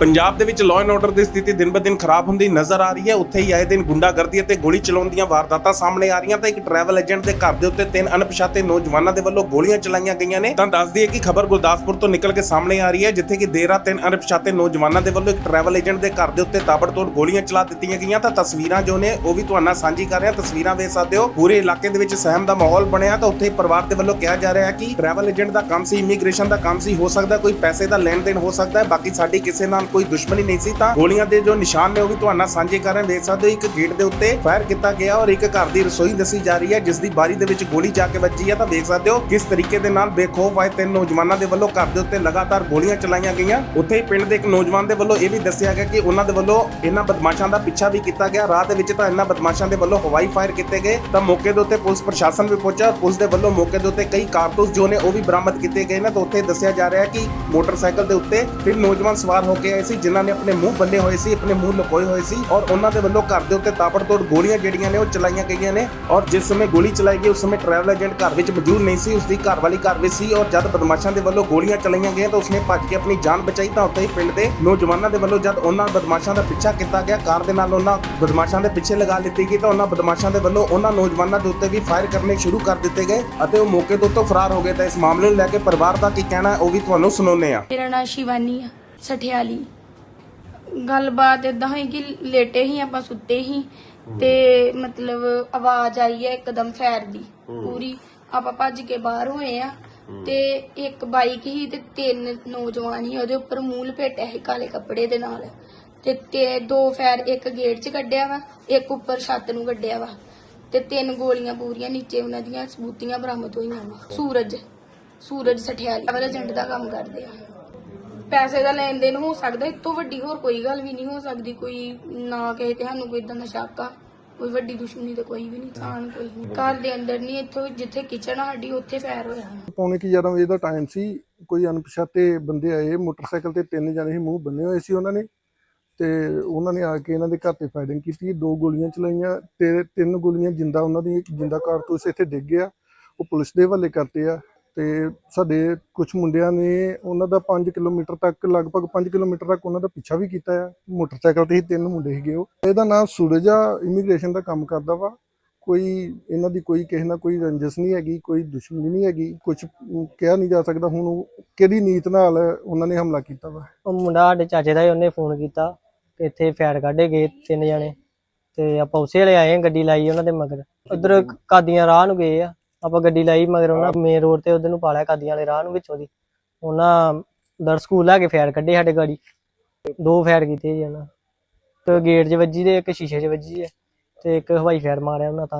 ਪੰਜਾਬ ਦੇ ਵਿੱਚ law and order ਦੀ ਸਥਿਤੀ ਦਿਨ-ਬ-ਦਿਨ ਖਰਾਬ ਹੁੰਦੀ ਨਜ਼ਰ ਆ ਰਹੀ ਹੈ। ਉੱਥੇ ਹੀ ਆਏ ਦਿਨ ਗੁੰਡਾਗਰਦੀ ਅਤੇ ਗੋਲੀ ਚਲਾਉਣ ਦੀਆਂ ਵਾਰਦਾਤਾਂ ਸਾਹਮਣੇ ਆ ਰਹੀਆਂ ਤਾਂ ਇੱਕ ਟਰੈਵਲ ਏਜੰਟ ਦੇ ਘਰ ਦੇ ਉੱਤੇ ਤਿੰਨ ਅਣਪਛਾਤੇ ਨੌਜਵਾਨਾਂ ਦੇ ਵੱਲੋਂ ਗੋਲੀਆਂ ਚਲਾਈਆਂ ਗਈਆਂ ਨੇ। ਤਾਂ ਦੱਸਦੀ ਹੈ ਕਿ ਖਬਰ ਗੁਰਦਾਸਪੁਰ ਤੋਂ ਨਿਕਲ ਕੇ ਸਾਹਮਣੇ ਆ ਰਹੀ ਹੈ, ਜਿੱਥੇ ਕਿ ਦੇਰ ਰਾਤ ਤਿੰਨ ਅਣਪਛਾਤੇ ਨੌਜਵਾਨਾਂ ਦੇ ਵੱਲੋਂ ਇੱਕ ਟਰੈਵਲ ਏਜੰਟ ਦੇ ਘਰ ਦੇ ਉੱਤੇ ਤਾਬੜਤੋੜ ਗੋਲੀਆਂ ਚਲਾ ਦਿੱਤੀਆਂ ਗਈਆਂ। ਤਾਂ ਤਸਵੀਰਾਂ ਜੋ ਨੇ, ਉਹ ਵੀ ਤੁਹਾਨੂੰ ਨਾਲ ਸਾਂਝੀ ਕਰ ਰਿਹਾ। ਤਸਵੀਰਾਂ ਵੇਖ ਸਕਦੇ ਹੋ, ਪੂਰੇ ਇਲਾਕੇ ਦੇ ਵਿੱਚ ਸਹਿਮ ਦਾ ਮਾਹੌਲ ਬਣਿਆ। ਤਾਂ ਉੱਥੇ ਪਰਿਵਾਰ ਦੇ ਵੱਲੋਂ ਕਿਹਾ ਜਾ ਰਿਹਾ ਹੈ ਕਿ ਟਰੈਵਲ ਏਜੰਟ ਦਾ ਕੰਮ ਸੀ ਇਮੀਗ੍ਰੇਸ਼ਨ ਦਾ ਕੰਮ ਸੀ, ਹੋ ਸਕਦਾ ਕੋਈ ਪੈਸੇ ਦਾ ਲੈਣ ਦੇਣ ਹੋ ਸਕਦਾ ਹੈ। ਬਾਕੀ ਸਾਡੀ ਕਿਸੇ ਨਾਲ ਕੋਈ ਦੁਸ਼ਮਣੀ ਨਹੀਂ ਸੀ, ਤਾਂ ਗੋਲੀਆਂ ਦੇ ਜੋ ਨਿਸ਼ਾਨ ਨੇ ਉਹ ਵੀ ਤੁਹਾਨੂੰ ਨਾਲ ਸਾਂਝੇ ਕਰ ਦੇਖ ਸਕਦੇ ਹੋ ਇੱਕ ਗੇਟ ਦੇ ਉੱਤੇ ਫਾਇਰ ਕੀਤਾ ਗਿਆ ਔਰ ਇੱਕ ਘਰ ਦੀ ਰਸੋਈ ਦੱਸੀ ਜਾ ਰਹੀ ਹੈ, ਜਿਸ ਦੀ ਬਾਰੀ ਦੇ ਵਿੱਚ ਗੋਲੀ ਜਾ ਕੇ ਵੱਜੀ ਹੈ। ਤਾਂ ਦੇਖ ਸਕਦੇ ਹੋ ਕਿਸ ਤਰੀਕੇ ਦੇ ਨਾਲ ਬੇਖੌਫ ਆਏ ਤਿੰਨ ਨੌਜਵਾਨਾਂ ਦੇ ਵੱਲੋਂ ਘਰ ਦੇ ਉੱਤੇ ਲਗਾਤਾਰ ਗੋਲੀਆਂ ਚਲਾਈਆਂ ਗਈਆਂ। ਉੱਥੇ ਹੀ ਪਿੰਡ ਦੇ ਇੱਕ ਨੌਜਵਾਨ ਦੇ ਵੱਲੋਂ ਇਹ ਵੀ ਦੱਸਿਆ ਗਿਆ ਕਿ ਉਹਨਾਂ ਦੇ ਵੱਲੋਂ ਇਹਨਾਂ ਬਦਮਾਸ਼ਾਂ ਦਾ ਪਿੱਛਾ ਵੀ ਕੀਤਾ ਗਿਆ। ਰਾਹ ਦੇ ਵਿੱਚ ਤਾਂ ਇਹਨਾਂ ਬਦਮਾਸ਼ਾਂ ਦੇ ਵੱਲੋਂ ਹਵਾਈ ਫਾਇਰ ਕੀਤੇ ਗਏ। ਤਾਂ ਮੌਕੇ ਦੇ ਉੱਤੇ ਪੁਲਿਸ ਪ੍ਰਸ਼ਾਸਨ ਵੀ ਪਹੁੰਚਾ ਪੁਲਿਸ ਦੇ ਵੱਲੋਂ ਮੌਕੇ ਦੇ ਉੱਤੇ ਕਈ ਕਾਰਤੂਸ ਜੋ ਨੇ ਉਹ ਵੀ ਬਰਾਮਦ ਕੀਤੇ ਗਏ ਨੇ। ਤਾਂ ਉੱਥੇ ਦੱਸਿਆ ਜਾ ਰਿਹਾ ਹੈ ਕਿ ਮੋਟਰਸਾਈਕਲ ਦੇ ਉੱਤੇ ਤਿੰਨ ਨੌਜਵਾਨ ਸਵਾਰ ਹੋ ਕੇ ਆਏ ਸੀ, ਜਿਨ੍ਹਾਂ ਨੇ ਆਪਣੇ ਮੂੰਹ ਬੰਨੇ ਹੋਏ ਸੀ, ਆਪਣੇ ਮੂੰਹ ਲੁਕੋਏ ਹੋਏ ਸੀ ਔਰ ਉਹਨਾਂ ਦੇ ਵੱਲੋਂ ਘਰ ਦੇ ਉੱਤੇ ਤਾਬੜਤੋੜ ਗੋਲੀਆਂ ਜਿਹੜੀਆਂ ਨੇ ਉਹ ਚਲਾਈਆਂ ਗਈਆਂ ਨੇ ਔਰ ਜਿਸ ਸਮੇਂ ਗੋਲੀ ਚਲਾਈ ਗਈ, ਉਸ ਸਮੇਂ ਟਰੈਵਲ ਏਜੰਟ ਘਰ ਵਿੱਚ ਮੌਜੂਦ ਨਹੀਂ ਸੀ ਉਸ ਦੀ ਘਰ ਵਾਲੀ ਘਰ ਵਿੱਚ ਸੀ ਔਰ ਜਦ ਬਦਮਾਸ਼ਾਂ ਦੇ ਵੱਲੋਂ ਗੋਲੀਆਂ ਚਲਾਈਆਂ ਗਈਆਂ ਤਾਂ ਉਸਨੇ ਭੱਜ ਕੇ ਆਪਣੀ ਜਾਨ ਬਚਾਈ ਤਾਂ ਉੱਥੇ ਹੀ ਪਿੰਡ ਦੇ ਨੌਜਵਾਨਾਂ ਦੇ ਵੱਲੋਂ ਜਦ ਉਹਨਾਂ ਬਦਮਾਸ਼ਾਂ ਦਾ ਪਿੱਛਾ ਕੀਤਾ ਗਿਆ, ਕਾਰ ਦੇ ਨਾਲ ਉਹਨਾਂ ਬਦਮਾਸ਼ਾਂ ਦੇ ਪਿੱਛੇ ਲਗਾ ਲਿੱਤੀ ਗਈ ਤਾਂ ਉਹਨਾਂ ਬਦਮਾਸ਼ਾਂ ਦੇ ਵੱਲੋਂ ਉਹਨਾਂ ਨੌਜਵਾਨਾਂ ਦੇ ਉੱਤੇ ਵੀ ਫਾਇਰ ਕਰਨੇ ਸ਼ੁਰੂ ਕਰ ਦਿੱਤੇ ਗਏ ਅਤੇ ਉਹ ਮੌਕੇ ਤੋਂ ਫਰਾਰ ਹੋ ਗਏ। ਤਾਂ ਇਸ ਮਾਮਲੇ ਨੂੰ ਲੈ ਕੇ ਪਰਿਵਾਰ ਦਾ ਕੀ ਕਹਿਣਾ ਹੈ, ਉਹ ਵੀ ਤੁਹਾਨੂੰ ਸੁਣਾਉਂਦੇ ਆ ਮੇਰਾ ਨਾਮ ਸ਼ਿਵਾਨੀ ਆ। ਸਠਿਆਲੀ। ਗੱਲਬਾਤ ਇਦਾਂ ਹੋਈ ਕਿ ਲੇਟੇ ਹੀ ਆਪਾਂ ਸੁੱਤੇ ਹੀ ਤੇ ਮਤਲਬ ਆਵਾਜ਼ ਆਈ ਹੈ ਇੱਕਦਮ ਫੈਰ ਦੀ ਪੂਰੀ। ਆਪਾਂ ਭੱਜ ਕੇ ਬਾਹਰ ਹੋਏ ਆ ਤੇ ਇੱਕ ਬਾਈਕ ਹੀ ਤੇ ਤਿੰਨ ਨੌਜਵਾਨ ਹੀ ਉਹਦੇ ਉੱਪਰ ਮੂੰਹ ਲਪੇਟਿਆ ਸੀ ਕਾਲੇ ਕੱਪੜੇ ਦੇ ਨਾਲ। ਤੇ ਤੇ ਦੋ ਫੈਰ ਇੱਕ ਗੇਟ 'ਚ ਕੱਢਿਆ ਵਾ ਇੱਕ ਉੱਪਰ ਛੱਤ ਨੂੰ ਕੱਢਿਆ ਵਾ ਤੇ ਤਿੰਨ ਗੋਲੀਆਂ ਪੂਰੀਆਂ ਨੀਚੇ ਉਹਨਾਂ ਦੀਆਂ ਸਬੂਤੀਆਂ ਬਰਾਮਦ ਹੋਈਆਂ ਵਾ। ਸੂਰਜ ਸੂਰਜ ਸਠਿਆਲੀ ਵਾਲੇ ਏਜੰਟ ਦਾ ਕੰਮ ਕਰਦੇ ਆ। ਪੈਸੇ ਦਾ ਲੈਣ ਦੇਣ ਹੋ ਸਕਦਾ ਇਸ ਤੋਂ ਵੱਡੀ ਹੋਰ ਕੋਈ ਗੱਲ ਵੀ ਨਹੀਂ ਹੋ ਸਕਦੀ, ਕੋਈ ਨਾ ਕਹੇ ਤੇ ਸਾਨੂੰ ਕੋਈ ਇਦਾਂ ਦਾ ਸ਼ੱਕ ਆ, ਕੋਈ ਵੱਡੀ ਦੁਸ਼ਮਣੀ ਤੇ ਕੋਈ ਵੀ ਨਹੀਂ ਸਾਨ ਕੋਈ ਨਹੀਂ। ਘਰ ਦੇ ਅੰਦਰ ਨਹੀਂ, ਇੱਥੋਂ ਜਿੱਥੇ ਕਿਚਨ ਆ ਸਾਡੀ, ਉੱਥੇ ਫੈਰ ਹੋਇਆ ਪੌਣੇ ਕੀ 11 ਵਜੇ ਦਾ ਟਾਈਮ ਸੀ, ਕੋਈ ਅਣਪਛਾਤੇ ਬੰਦੇ ਆਏ, ਮੋਟਰਸਾਈਕਲ ਤੇ ਤਿੰਨ ਜਣੇ ਸੀ, ਮੂੰਹ ਬੰਨੇ ਹੋਏ ਸੀ ਉਹਨਾਂ ਨੇ, ਤੇ ਉਹਨਾਂ ਨੇ ਆ ਕੇ ਇਹਨਾਂ ਦੇ ਘਰ ਤੇ ਫਾਇਰਿੰਗ ਕੀਤੀ, ਦੋ ਗੋਲੀਆਂ ਚਲਾਈਆਂ, ਤੇ ਤਿੰਨ ਗੋਲੀਆਂ ਜਿੰਦਾ ਉਹਨਾਂ ਦੀ, ਜਿੰਦਾ ਕਾਰਤੂਸ ਇੱਥੇ ਡਿੱਗ ਗਿਆ, ਉਹ ਪੁਲਿਸ ਦੇ ਹਵਾਲੇ ਕਰਤੇ ਆ ਤੇ ਸਾਡੇ ਕੁਝ ਮੁੰਡਿਆਂ ਨੇ ਉਹਨਾਂ ਦਾ 5 ਕਿਲੋਮੀਟਰ ਤੱਕ, ਲਗਭਗ 5 ਕਿਲੋਮੀਟਰ ਤੱਕ ਉਹਨਾਂ ਦਾ ਪਿੱਛਾ ਵੀ ਕੀਤਾ ਆ। ਮੋਟਰਸਾਈਕਲ ਤੇ ਹੀ ਤਿੰਨ ਮੁੰਡੇ ਸੀਗੇ ਉਹ। ਇਹਦਾ ਨਾਮ ਸੂਰਜ ਇਮੀਗ੍ਰੇਸ਼ਨ ਦਾ ਕੰਮ ਕਰਦਾ ਵਾ। ਕੋਈ ਇਹਨਾਂ ਦੀ ਕੋਈ ਕਿਸੇ ਨਾਲ ਕੋਈ ਰੰਜਿਸ਼ ਨਹੀਂ ਹੈਗੀ, ਕੋਈ ਦੁਸ਼ਮਣੀ ਨਹੀਂ ਹੈਗੀ। ਕੁਝ ਕਿਹਾ ਨਹੀਂ ਜਾ ਸਕਦਾ। ਹੁਣ ਉਹ ਕਿਹੜੀ ਨੀਤ ਨਾਲ ਉਹਨਾਂ ਨੇ ਹਮਲਾ ਕੀਤਾ ਵਾ? ਉਹ ਮੁੰਡਾ ਸਾਡੇ ਚਾਚੇ ਦਾ ਹੀ ਉਹਨੇ ਫੋਨ ਕੀਤਾ ਤੇ ਇੱਥੇ ਫੈਰ ਕੱਢੇ ਗਏ ਤਿੰਨ ਜਣੇ। ਤੇ ਆਪਾਂ ਉਸੇ ਵੇਲੇ ਆਏ, ਗੱਡੀ ਲਾਈ ਉਹਨਾਂ ਦੇ ਮਗਰ। ਉਧਰ ਕਾਦੀਆਂ ਰਾਹ ਨੂੰ ਗਏ ਆ। ਆਪਾਂ ਗੱਡੀ ਲਾਈ ਮਗਰ ਉਹਨਾਂ ਮੇਨ ਰੋਡ ਤੇ ਉਧਰ ਨੂੰ ਪਾਲਿਆ ਕਾਦੀਆਂ ਵਾਲੇ ਰਾਹ ਨੂੰ ਵਿੱਚੋਂ ਦੀ। ਉਹਨਾਂ ਦਰ ਸਕੂਲ ਲਾ ਕੇ ਫੈਰ ਕੱਢੇ ਸਾਡੇ ਗਾੜੀ। ਦੋ ਫੈਰ ਕੀਤੇ ਜੀ ਉਹਨਾਂ। ਤੇ ਗੇਟ 'ਚ ਵੱਜੀ ਤੇ ਇੱਕ ਸ਼ੀਸ਼ੇ 'ਚ ਵੱਜੀ ਹੈ ਤੇ ਇੱਕ ਹਵਾਈ ਫੈਰ ਮਾਰਿਆ ਉਹਨਾਂ ਤਾਂ।